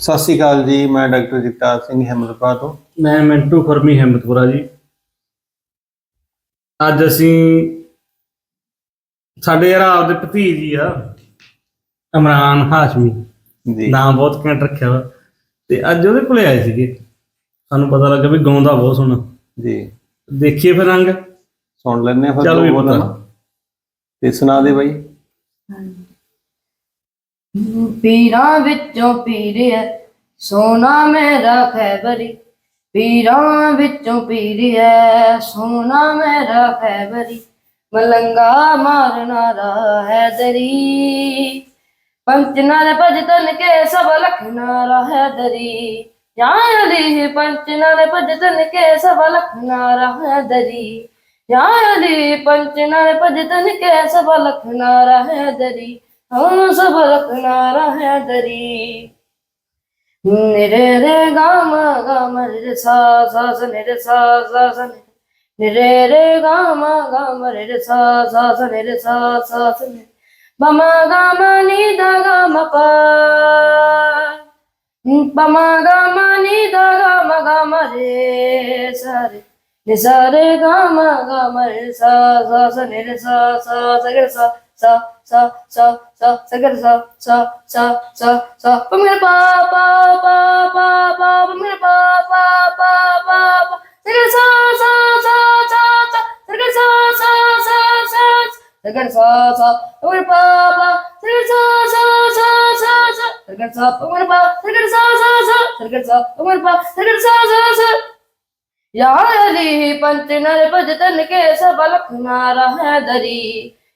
ਸਤਿ ਸ਼੍ਰੀ ਅਕਾਲ ਜੀ ਮੈਂ ਡਾਕਟਰ ਜਗਤਾਰ ਸਿੰਘ ਹਿੰਮਤਪੁਰਾ ਤੋਂ। ਮੈਂ ਮਿੰਟੂ ਫਰਮੀ ਹਿੰਮਤਪੁਰਾ ਜੀ। ਅੱਜ ਅਸੀਂ ਸਾਡੇ ਯਾਰ ਆਪਦੇ ਭਤੀਜੀ ਆ ਇਮਰਾਨ ਹਾਸ਼ਮੀ। ਜੀ। ਨਾਮ ਬਹੁਤ ਘੈਂਟ ਰੱਖਿਆ ਵਾ। ਤੇ ਅੱਜ ਉਹਦੇ ਕੋਲੇ ਆਏ ਸੀਗੇ। ਸਾਨੂੰ ਪਤਾ ਲੱਗਾ ਵੀ ਗਾਉਂਦਾ ਬਹੁਤ ਸੋਹਣਾ। ਜੀ। ਦੇਖੀਏ ਫਿਰ ਰੰਗ। ਸੁਣ ਲੈਣੇ ਫਿਰ ਚੱਲ ਵੀ ਪੁੱਤ। ਤੇ ਸੁਣਾ ਦੇ ਬਾਈ। ਪੀਰਾਂ ਵਿੱਚੋਂ ਪੀਰਿਆ ਹੈ ਸੋਨਾ ਮੇਰਾ ਖੈਬਰੀ ਪੀਰਾਂ ਵਿੱਚੋਂ ਪੀਰਿਆ ਹੈ ਸੋਨਾ ਮੇਰਾ ਖੈਬਰੀ ਮਲੰਗਾ ਮਾਰਨਾ ਰਾ ਹੈ ਦਰੀ। ਪੰਚ ਨਰ ਭਜਤਨ ਕੇ ਸਭ ਲਖਨਾ ਰਾ ਹੈ ਦਰੀ। ਜਾਂ ਅਲੀ ਪੰਚ ਨਰ ਭਜਤਨ ਕੇ ਸਭ ਲਖਨਾ ਰਾ ਹੈ ਦਰੀ। ਜਾਂ ਅਲੀ ਪੰਚ ਨਰ ਭਜਤਨ ਕੇ ਸਭ ਲਖਨਾ ਰਾ ਹੈ ਦਰੀ ਹਮ ਸਭ ਲਖਨਾ ਰਾ ਹੈ ਦਰੀ ਨਿਰੇ ਰੇ ਗਾਮ ਗਾਮ ਰੇ ਸਾ ਸਾ ਸ ਨਿਰੇ ਸਾ ਸਾ ਸ ਨਿਰੇ ਰੇ ਗਾਮ ਗਾਮ ਰੇ ਸਾ ਸਾ ਸ ਨਿਰੇ ਸਾ ਸਾ ਸ ਨਿ ਬਮ ਗਾਮ ਨੀ ਦਾ ਗਾਮ ਪਾ। ਬਮ ਗਾਮ ਨੀ ਦਾ ਗਾਮ ਗਾਮ ਰੇ ਸਾਰੇ। ਨੀ ਸਾਰੇ ਗਾਮ ਗਾਮ ਰੇ स स स स सगर स स स स स पमगर पा पा पा पा पा पमगर पा पा पा पा सगर स स स स स सगर स स स स सगर स स पमगर पा पा सगर स स स स स सगर स पमगर पा सगर स स स सगर स पमगर पा सगर स स स या अली पंच नर भज के सब लखना रह दरी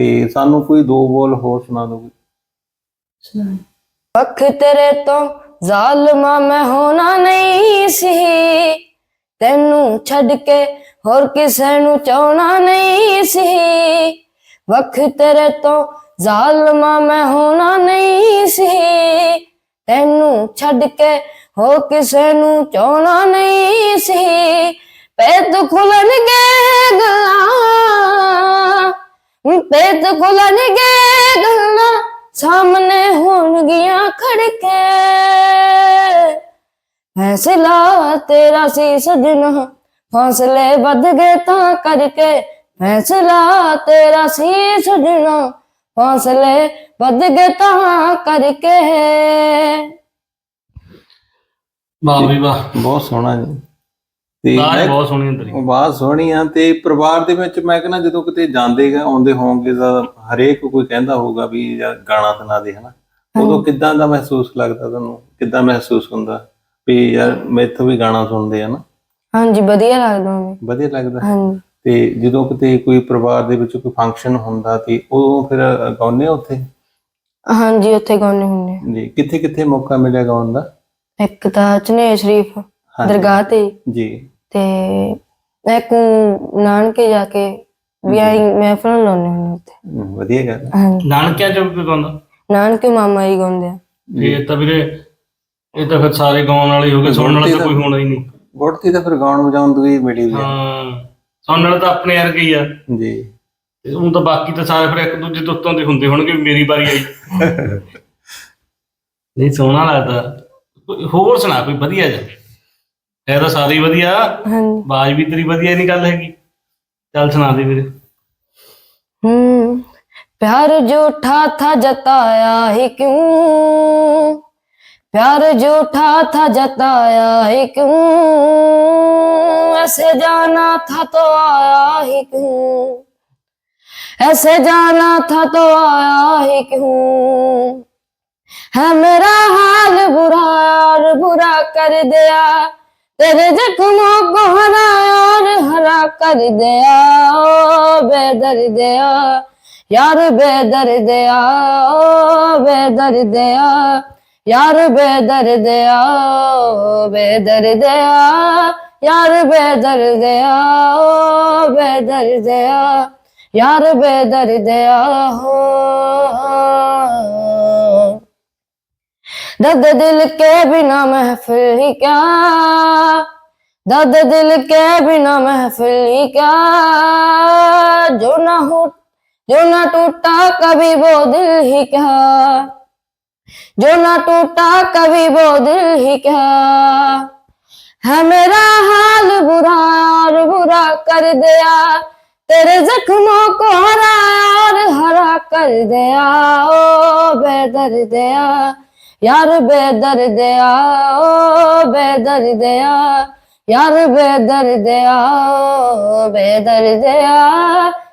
ਤੇ ਸਾਨੂੰ ਕੋਈ ਦੋ ਬੋਲ ਹੋਰ ਸੁਣਾ ਦਿਓ ਅੱਖ ਤੇਰੇ ਤੋਂ ਜ਼ਾਲਮਾ ਮੈਂ ਹੋਣਾ ਨਹੀਂ ਸੀ। ਤੈਨੂੰ ਛੱਡ ਕੇ ਹੋਰ ਕਿਸੇ ਨੂੰ ਚਾਹਣਾ ਨਹੀਂ ਸੀ। ਵਖ ਤੇਰੇ ਤੋਂ ਜ਼ਾਲਮਾ ਮੈਂ ਹੋਣਾ ਨਹੀਂ ਸੀ। ਤੈਨੂੰ ਛੱਡ ਕੇ ਹੋਰ ਕਿਸੇ ਨੂੰ ਚਾਹਣਾ ਨਹੀਂ ਸੀ। ਪੈਦ ਖੁੱਲਣਗੇ ਗੱਲਾਂ ਪੈਦ ਖੁੱਲਣਗੇ ਗੱਲਾਂ ਸਾਹਮਣੇ ਹੋਣਗੀਆਂ ਖੜਕੇ। ਫੈਸਲਾ ਤੇਰਾ ਸੀ ਸਜਣਾ ਫਾਸਲੇ ਵੱਧ ਗਏ ਤਾਂ ਕਰਕੇ। ਫੈਸਲਾ ਤੇਰਾ ਸੀ ਸਜਣਾ ਫਾਸਲੇ ਵੱਧ ਗਏ ਤਾਂ ਕਰਕੇ। ਵਾਹ ਵੀ ਵਾਹ ਬਹੁਤ ਸੋਹਣਾ ਜੀ। ਤੇ ਆਵਾਜ਼ ਬਹੁਤ ਸੋਹਣੀ ਅੰਦਰੀ ਆਵਾਜ਼ ਸੋਹਣੀ ਆ ਤੇ ਪਰਿਵਾਰ ਦੇ ਵਿੱਚ ਮੈਂ ਕਹਿੰਦਾ ਜਦੋਂ ਕਿਤੇ ਜਾਂਦੇ ਗਾ ਆਉਂਦੇ ਹੋਵੋਗੇ ਤਾਂ ਹਰੇਕ ਕੋਈ ਕਹਿੰਦਾ ਹੋਊਗਾ ਵੀ ਯਾਰ ਗਾਣਾ ਸੁਣਾ ਦੇ ਹਨਾ? ਉਦੋਂ ਕਿੱਦਾਂ ਦਾ ਮਹਿਸੂਸ ਲੱਗਦਾ ਤੁਹਾਨੂੰ? ਕਿੱਦਾਂ ਮਹਿਸੂਸ ਹੁੰਦਾ ਵੀ ਯਾਰ ਮੈਥੋਂ ਵੀ ਗਾਣਾ ਸੁਣਦੇ ਆ ਨਾ ਹਾਂਜੀ ਵਧੀਆ ਲੱਗਦਾ ਮੈਨੂੰ ਵਧੀਆ ਲੱਗਦਾ। ਹਾਂਜੀ। ਤੇ ਜਦੋਂ ਕਿਤੇ ਕੋਈ ਪਰਿਵਾਰ ਦੇ ਵਿੱਚ ਕੋਈ ਫੰਕਸ਼ਨ ਹੁੰਦਾ ਤੇ ਉਦੋਂ ਫਿਰ ਗਾਉਂਦੇ ਆ ਉੱਥੇ? ਹਾਂਜੀ ਉੱਥੇ ਗਾਉਂਦੇ ਹੁੰਦੇ ਆ। ਜੀ ਕਿੱਥੇ ਕਿੱਥੇ ਮੌਕਾ ਮਿਲਿਆ ਗਾਉਣ ਦਾ? ਇੱਕ ਤਾਂ ਚਨੇ ਸ਼ਰੀਫ। ਹਾਂਜੀ। ਦਰਗਾਹ ਤੇ। ਜੀ। ਤੇ ਇੱਕ ਨਾਨਕੇ ਜਾ ਕੇ ਵੀ ਆਈ ਮਹਿਫਲ ਲਾਉਂਦੇ ਹੁੰਦੇ ਉੱਥੇ। ਹਮ, ਵਧੀਆ ਗੱਲ ਆ। ਹਾਂਜੀ। ਨਾਨਕਿਆਂ ਚ ਵੀ ਗਾਉਂਦਾ? ਨਾਨਕੇ ਮਾਮਾ ਜੀ ਗਾਉਂਦੇ ਆ। ਇਹ ਤਾਂ ਵੀਰੇ ਇਹ ਤਾਂ ਫਿਰ ਸਾਰੇ ਗਾਉਣ ਵਾਲੇ ਹੋ ਗਏ ਸੁਣਨ ਵਾਲਾ ਤਾਂ ਕੋਈ ਹੋਣਾ ਹੀ ਨਹੀਂ। ਗੁੜਤੀ ਤਾਂ ਫਿਰ ਗਾਉਣ ਵਜਾਉਣ ਦੀ ਮਿਲੀ ਹੋਈ। ਹਾਂ ਸੁਣਨ ਵਾਲਾ ਤਾਂ ਆਪਣੇ ਵਰਗੇ ਹੀ ਆ। ਜੀ। ਤੇ ਉਹ ਤਾਂ ਬਾਕੀ ਤਾਂ ਸਾਰੇ ਫਿਰ ਇੱਕ ਦੂਜੇ ਤੋਂ ਉੱਤੋਂ ਦੇ ਹੁੰਦੇ ਹੋਣਗੇ ਵੀ ਮੇਰੀ ਵਾਰੀ ਆਈ। ਨਹੀਂ ਸੋਹਣਾ ਲੱਗਦਾ। ਕੋਈ ਹੋਰ ਸੁਣਾ ਕੋਈ ਵਧੀਆ ਜਿਹਾ? ਇਹ ਤਾਂ ਸਾਰੇ ਹੀ ਵਧੀਆ ਹਾਂਜੀ ਆਵਾਜ਼ ਵੀ ਤੇਰੀ ਵਧੀਆ ਨਹੀਂ ਗੱਲ ਹੈਗੀ ਚੱਲ ਸੁਣਾ ਦੇ ਵੀਰੇ हम्म प्यार झूठा था जताया ही क्यों प्यार झूठा था जताया ही क्यों ऐसे जाना था तो आया ही क्यों ऐसे जाना था तो आया ही क्यों है मेरा हाल बुरा और बुरा कर दिया तेरे जख्मों को हरा और हरा कर दिया बेदर दिया यार बेदर दिया बेदर दिया यार बेदर दिया बेदर दिया यार बेदर दिया बेदर दिया यार बेदर दिया हो दर्द दिल के बिना महफिल ही क्या? दर्द दिल के बिना महफिल ही क्या? जो ना हो जो ना टूटा कभी वो दिल ही क्या? जो ना टूटा कभी वो दिल ही क्या? है मेरा हाल बुरा और बुरा कर दिया, तेरे जख्मों को हरा और हरा कर दिया, ओ बेदर्दिया ਯਾਰ ਬੇਦਰਦਿਆ ਓ ਬੇਦਰਦਿਆ ਯਾਰ ਬੇਦਰਦਿਆ ਓ ਬੇਦਰਦਿਆ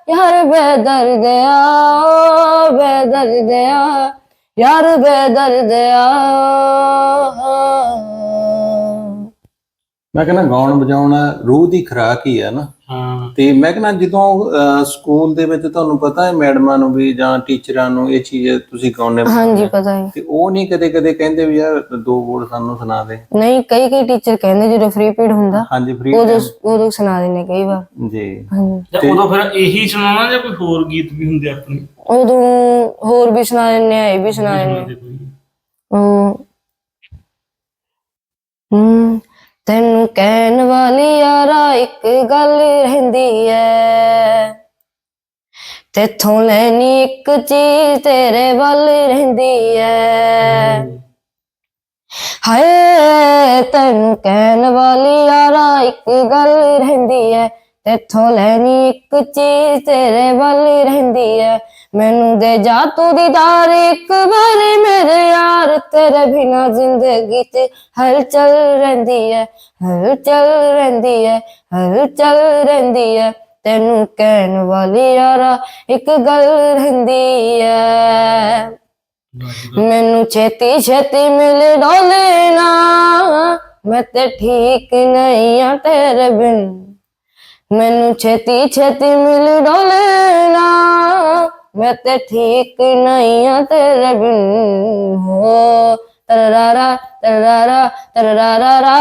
ਯਾਰ ਬੇਦਰਦਿਆ ਓ ਬੇਦਰਦਿਆ ਯਾਰ ਬੇਦਰਦਿਆ ਮੈਂ ਕਹਿੰਦਾ ਗਾਉਣ ਵਜਾਉਣਾ, ਰੂਹ ਦੀ ਖਰਾਕ ਹੀ ਆ ਨਾ। ਹਾਂ। ਤੇ ਮੈਂ ਕਹਿੰਦਾ ਜਦੋਂ ਸਕੂਲ ਦੇ ਵਿੱਚ ਤੁਹਾਨੂੰ ਪਤਾ ਹੈ ਮੈਡਮਾਂ ਨੂੰ ਵੀ ਜਾਂ ਟੀਚਰਾਂ ਨੂੰ ਇਹ ਚੀਜ਼ ਤੁਸੀਂ ਗਾਉਣੇ ਹਾਂਜੀ ਪਤਾ ਹੈ। ਤੇ ਉਹ ਨਹੀਂ ਕਦੇ ਕਦੇ ਕਹਿੰਦੇ ਵੀ ਯਾਰ ਦੋ ਬੋਲ ਸਾਨੂੰ ਸੁਣਾ ਦੇ। ਨਹੀਂ ਕਈ ਕਈ ਟੀਚਰ ਕਹਿੰਦੇ ਜਦੋਂ ਫ੍ਰੀ ਪੀਰੀਅਡ ਹੁੰਦਾ ਹਾਂਜੀ ਫ੍ਰੀ ਉਦੋਂ ਉਦੋਂ ਸੁਣਾ ਦਿੰਦੇ ਕਈ ਵਾਰ। ਜੀ। ਤੇ ਉਦੋਂ ਫਿਰ ਇਹੀ ਸੁਣਾਉਣਾ ਜਾਂ ਕੋਈ ਹੋਰ ਗੀਤ ਵੀ ਹੁੰਦੇ ਆਪਣੇ? ਉਦੋਂ ਹੋਰ ਵੀ ਸੁਣਾ ਦਿੰਦੇ ਆ ਵੀ ਸੁਣਾ ਦਿੰਦੇ ਹੂੰ। ਤੈਨੂੰ ਕਹਿਣ ਵਾਲੀ ਯਾਰਾ ਇੱਕ ਗੱਲ ਰਹਿੰਦੀ ਐ। ਤੇਥੋਂ ਲੈਣੀ ਇੱਕ ਚੀਜ਼ ਤੇਰੇ ਵੱਲ ਰਹਿੰਦੀ ਐ। ਹਾਏ, ਤੈਨੂੰ ਕਹਿਣ ਵਾਲੀ ਯਾਰਾ ਇੱਕ ਗੱਲ ਰਹਿੰਦੀ ਐ। ਤੇਥੋਂ ਲੈਣੀ ਇੱਕ ਚੀਜ਼ ਤੇਰੇ ਵੱਲ ਰਹਿੰਦੀ ਐ। ਮੈਨੂੰ ਦੇ ਜਾ ਤੂੰ ਦੀਦਾਰ ਇੱਕ ਵਾਰੀ ਮੇਰੇ ਯਾਰ ਤੇਰੇ ਬਿਨਾ ਜ਼ਿੰਦਗੀ ਤੇ ਹਲਚਲ ਰਹਿੰਦੀ ਐ ਹਲਚਲ ਰਹਿੰਦੀ ਐ ਹਲਚਲ ਰਹਿੰਦੀ ਐ। ਤੈਨੂੰ ਕਹਿਣ ਵਾਲੀ ਯਾਰਾ ਇੱਕ ਗੱਲ ਰਹਿੰਦੀ ਐ। ਮੈਨੂੰ ਛੇਤੀ ਛੇਤੀ ਮਿਲ ਡੋਲੇ ਨਾ ਮੈਂ ਤੇ ਠੀਕ ਨਹੀਂ ਆ ਤੇਰੇ ਬਿਨ। ਮੈਨੂੰ ਛੇਤੀ ਛੇਤੀ ਮਿਲ ਡੋਲੇ ਨਾ ਮੈਂ ਤੇ ਠੀਕ ਨਹੀਂ ਆ ਤੇਰੇ ਬਿਨ ਹੋ। ਤਰਰਾਰਾ ਤਰਰਾਰਾ ਤਰਰਾਰਾ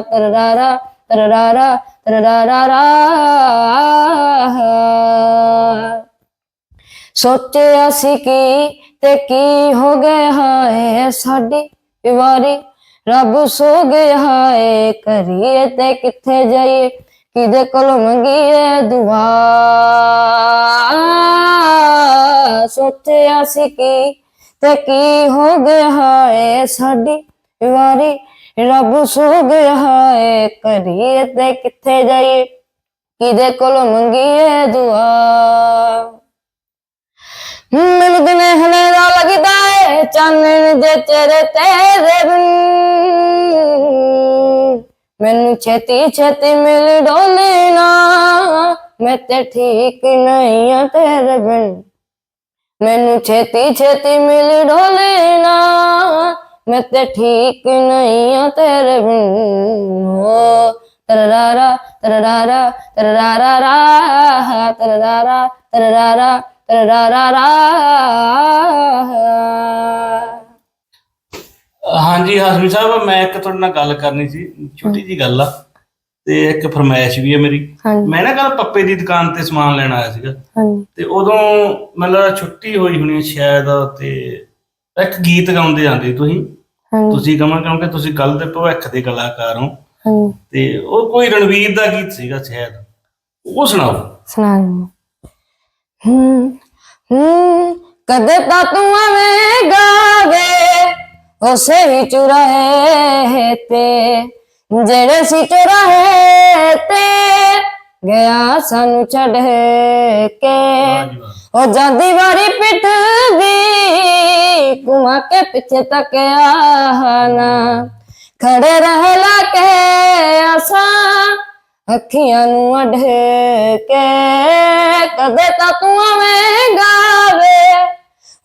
ਤਰਰਾਰਾ ਤਰਰਾਰਾ ਤਰਰਾਰਾ ਸੋਚਿਆ ਸੀ ਕੀ ਤੇ ਕੀ ਹੋ ਗਿਆ ਹੈ ਸਾਡੀ ਵਾਰੀ ਰੱਬ ਸੋ ਗਿਆ ਹਾਏ ਕਰੀਏ ਤੇ ਕਿੱਥੇ ਜਾਈਏ? ਕਿਦੇ ਕੋਲ ਮੰਗੀਏ ਦੁਆ? ਸੋਚਿਆ ਸੀ ਕੀ ਤੇ ਕੀ ਹੋ ਗਿਆ ਹੈ ਸਾਡੀ ਵਾਰੀ? ਰੱਬ ਸੋ ਗਿਆ ਹੈ ਕਰੀਏ ਤੇ ਕਿੱਥੇ ਜਾਈਏ? ਕਿਦੇ ਕੋਲ ਮੰਗੀਏ ਦੁਆ? ਮੈਨੂੰ ਦਿਨ ਹਨੇਰਾ ਲੱਗਦਾ ਏ, ਚਾਨਣ ਦੇ ਤੇਰੇ ਤੇਰੇ ਬਿਨ ਮੈਨੂੰ ਛੇਤੀ ਛੇਤੀ ਮਿਲ ਡੋਲੇ ਨਾ ਮੈਂ ਤੇ ਠੀਕ ਨਹੀਂ ਆ ਤੇਰੇ ਬਿਨ ਮੈਨੂੰ ਛੇਤੀ ਛੇਤੀ ਮਿਲ ਡੋਲੇ ਨਾ। ਮੈਂ ਤੇ ਠੀਕ ਨਹੀਂ ਆ ਤੇਰੇ ਬਿਨ। ਹੋ ਤਰਰਾਰਾ ਤਰਰਾਰਾ ਤਰਰਾਰਾ ਤਰਰਾਰਾ ਤਰਰਾਰਾ ਤਰਰਾਰਾ ਹਾਂਜੀ ਹਾਸਮੀ ਸਾਹਿਬ, ਮੈਂ ਇੱਕ ਤੁਹਾਡੇ ਨਾਲ ਗੱਲ ਕਰਨੀ ਸੀ। ਛੋਟੀ ਜੀ ਗੱਲ ਆ। ਤੇ ਇੱਕ ਫਰਮਾਇਸ਼ ਵੀ ਹੈ ਮੇਰੀ। ਹਾਂਜੀ। ਮੈਂ ਨਾ ਕੱਲ ਪੱਪੇ ਦੀ ਦੁਕਾਨ ਤੇ ਸਮਾਨ ਲੈਣ ਆਇਆ ਸੀਗਾ। ਹਾਂਜੀ। ਤੇ ਉਦੋਂ ਮਤਲਬ ਛੁੱਟੀ ਹੋਈ ਹੋਣੀ ਹੈ ਸ਼ਾਇਦ ਤੇ ਇੱਕ ਗੀਤ ਗਾਉਂਦੇ ਜਾਂਦੇ ਤੁਸੀਂ। ਤੁਸੀਂ ਕਹਾਂ ਕਿਉਂਕਿ ਤੁਸੀਂ ਕੱਲ ਦੇ ਭਵਿੱਖ ਦੇ ਕਲਾਕਾਰ ਹੋ। ਹਾਂਜੀ। ਤੇ ਉਹ ਕੋਈ ਰਣਵੀਰ ਦਾ ਗੀਤ ਸੀਗਾ ਸ਼ਾਇਦ। ਉਹ ਸੁਣਾਓ। ਸੁਣਾ ਦਿੰਦੀ ਹੂੰ। ਹੂੰ ਕਦੇ ਤਾਂ ਤੂੰ ਆਵੇਂਗਾ ਵੇ ਉਸੇ ਹੀ ਚੁਰਾਹੇ ਤੇ। ਜਿਹੜੇ ਸੀ ਚੁਰਾਹੇ ਤੇ ਗਿਆ ਸਾਨੂੰ ਛੱਡ ਕੇ। ਉਹ ਜਾਂਦੀ ਵਾਰੀ ਪਿੱਠ ਦੀ ਕੁਮਾ ਕੇ ਪਿੱਛੇ ਤੱਕਿਆ ਨਾ। ਖੜੇ ਰਹਿ ਲਾ ਕੇ ਆਸਾਂ ਅੱਖੀਆਂ ਨੂੰ ਅਢ ਕੇ। ਕਦੇ ਤਾਂ ਤੂੰ ਆਵੇਂਗਾ ਵੇ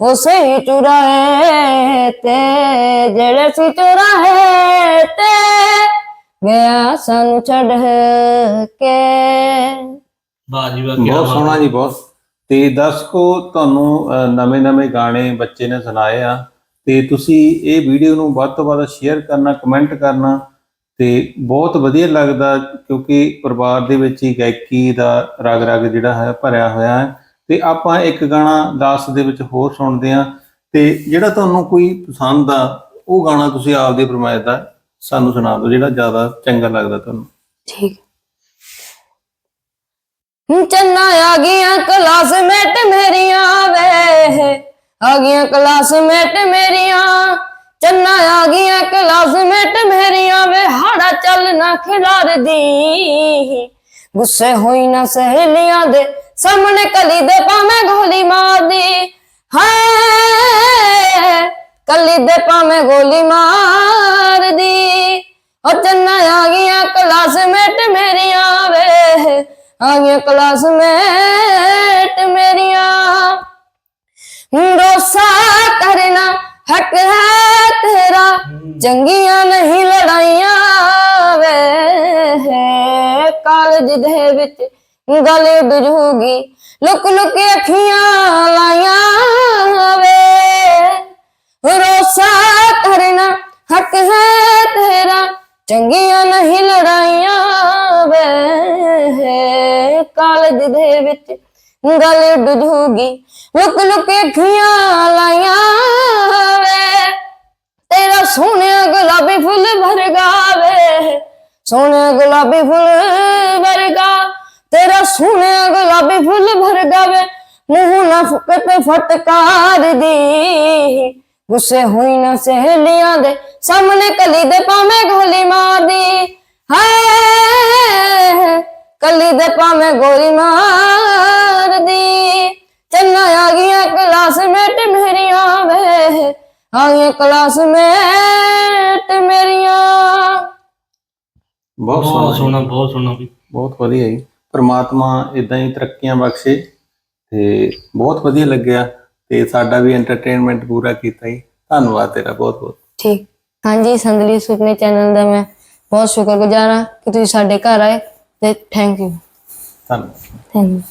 ਉਸੇ ਹੀ ਚੁਰਾਏ ਤੇ। ਜਿਹੜੇ ਸੀ ਚੁਰਾਏ ਤੇ ਗਿਆ ਸਾਨੂੰ ਛੱਡ ਕੇ। ਵਾਹ ਜੀ ਵਾਹ ਕਿਆ ਬਹੁਤ ਸੋਹਣਾ ਜੀ ਬਹੁਤ। ਤੇ ਦਰਸ਼ਕੋ ਤੁਹਾਨੂੰ ਨਵੇਂ ਨਵੇਂ ਗਾਣੇ ਬੱਚੇ ਨੇ ਸੁਣਾਏ ਆ। ਤੇ ਤੁਸੀਂ ਇਹ ਵੀਡੀਓ ਨੂੰ ਵੱਧ ਤੋਂ ਵੱਧ ਸ਼ੇਅਰ ਕਰਨਾ ਕਮੈਂਟ ਕਰਨਾ ਤੇ ਬਹੁਤ ਵਧੀਆ ਲੱਗਦਾ ਕਿਉਂਕਿ ਪਰਿਵਾਰ ਦੇ ਵਿੱਚ ਹੀ ਗਾਇਕੀ ਦਾ ਰਗ ਰਗ ਜਿਹੜਾ ਹੈ ਭਰਿਆ ਹੋਇਆ ਹੈ। ਤੇ ਆਪਾਂ ਇੱਕ ਗਾਣਾ ਲਾਸਟ ਦੇ ਵਿੱਚ ਹੋਰ ਸੁਣਦੇ ਹਾਂ। ਤੇ ਜਿਹੜਾ ਤੁਹਾਨੂੰ ਕੋਈ ਪਸੰਦ ਆ ਉਹ ਗਾਣਾ ਤੁਸੀਂ ਆਪਦੀ ਫਰਮਾਇਸ਼ ਦਾ ਸਾਨੂੰ ਸੁਣਾ ਦਿਓ, ਜਿਹੜਾ ਜ਼ਿਆਦਾ ਚੰਗਾ ਲੱਗਦਾ ਤੁਹਾਨੂੰ। ਠੀਕ। ਚੰਨਾ ਆ ਗਈਆਂ ਕਲਾਸਮੇਟ ਮੇਰੀਆਂ ਵੇ ਆ ਗਈਆਂ ਕਲਾਸਮੇਟ ਮੇਰੀਆਂ। ਚੰਨਾ ਆ ਗਈਆਂ ਕਲਾਸਮੇਟ ਮੇਰੀਆਂ ਵੇ ਹਾੜਾ ਚੱਲ ਨਾ ਖਿਲਾਰਦੀ। ਗੁੱਸੇ ਹੋਈ ਨਾ ਸਹੇਲੀਆਂ ਦੇ ਸਾਹਮਣੇ ਕਲੀ ਦੇ ਭਾਵੇਂ ਗੋਲੀ ਮਾਰਦੀ। ਹਾਏ ਕੱਲੀ ਦੇ ਭਾਵੇਂ ਗੋਲੀ ਮਾਰਦੀ। ਉਹ ਚੰਨਾ ਆ ਗਈਆਂ ਕਲਾਸਮੇਟ ਮੇਰੀਆਂ ਵੇ। ਆ ਗਈਆਂ ਕਲਾਸਮੇਟ ਮੇਰੀਆਂ। ਰੋਸਾ ਕਰਨਾ ਹੱਕ ਹੈ ਤੇਰਾ, ਚੰਗੀਆਂ ਨਹੀਂ ਲੜਾਈਆਂ ਵੇ। ਕਾਲਜ ਦੇ ਵਿੱਚ ਗੱਲ ਬੁਝੂਗੀ, ਲੁਕ ਲੁਕ ਅੱਖੀਆਂ ਲਾਈਆਂ ਵੇ। ਚੰਗੀਆਂ ਨਹੀਂ ਲੜਾਈਆਂ ਵੇ। ਕਾਲਜ ਦੇ ਵਿੱਚ ਗੱਲ ਡੁਜੂਗੀ ਲੁਕ ਲੁਕ ਅੱਖੀਆਂ ਲਾਈਆਂ ਵੇ। ਤੇਰਾ ਸੋਹਣਿਆ ਗੁਲਾਬੀ ਫੁੱਲ ਵਰਗਾ ਵੇ। ਸੋਹਣਿਆ ਗੁਲਾਬੀ ਫੁੱਲ ਵਰਗਾ। ਤੇਰਾ ਸੋਹਣਿਆ ਗੁਲਾਬੀ ਫੁੱਲ ਵਰਗਾ ਵੇ। ਮੂੰਹ ਨਾ ਫੁਕਤ ਫਟਕਾਰ ਦੀ। ਗੁੱਸੇ ਹੋਈ ਨਾ ਸਹੇਲੀਆਂ ਦੇ ਸਾਹਮਣੇ ਕਲੀ ਦੇ ਪਾਵੇਂ ਗੋਲੀ ਮਾਰਦੀ। ਹਾਏ ਕਲੀ ਦੇ ਪਾਵੇਂ ਗੋਲੀ ਮਾਰਦੀ। ਚੰਨਾ ਆ ਗਈਆਂ ਕਲਾਸਮੇਟ ਮੇਰੀਆਂ ਵੇ ਆ ਗਈਆਂ ਕਲਾਸਮੇਟ ਮੇਰੀਆਂ। ਬਹੁਤ ਬਹੁਤ ਸੋਹਣਾ ਸੋਹਣਾ ਬਹੁਤ ਸੋਹਣਾ ਵੀ। ਬਹੁਤ ਵਧੀਆ ਜੀ। ਪ੍ਰਮਾਤਮਾ ਇਦਾਂ ਹੀ ਤਰੱਕੀਆਂ ਬਖਸ਼ੇ ਤੇ ਬਹੁਤ ਵਧੀਆ ਲੱਗਿਆ। ਤੇ ਸਾਡਾ ਵੀ ਐਂਟਰਟੇਨਮੈਂਟ ਪੂਰਾ ਕੀਤਾ ਜੀ। ਧੰਨਵਾਦ ਤੇਰਾ ਬਹੁਤ ਬਹੁਤ। ਠੀਕ। ਹਾਂਜੀ ਸੰਦਲੀ ਸੁਪਨੇ ਚੈਨਲ ਦਾ ਮੈਂ ਬਹੁਤ ਸ਼ੁਕਰਗੁਜ਼ਾਰ ਹਾਂ ਕਿ ਤੁਸੀਂ ਸਾਡੇ ਘਰ ਆਏ ਤੇ ਥੈਂਕ ਯੂ ਧੰਨਵਾਦ। Thank you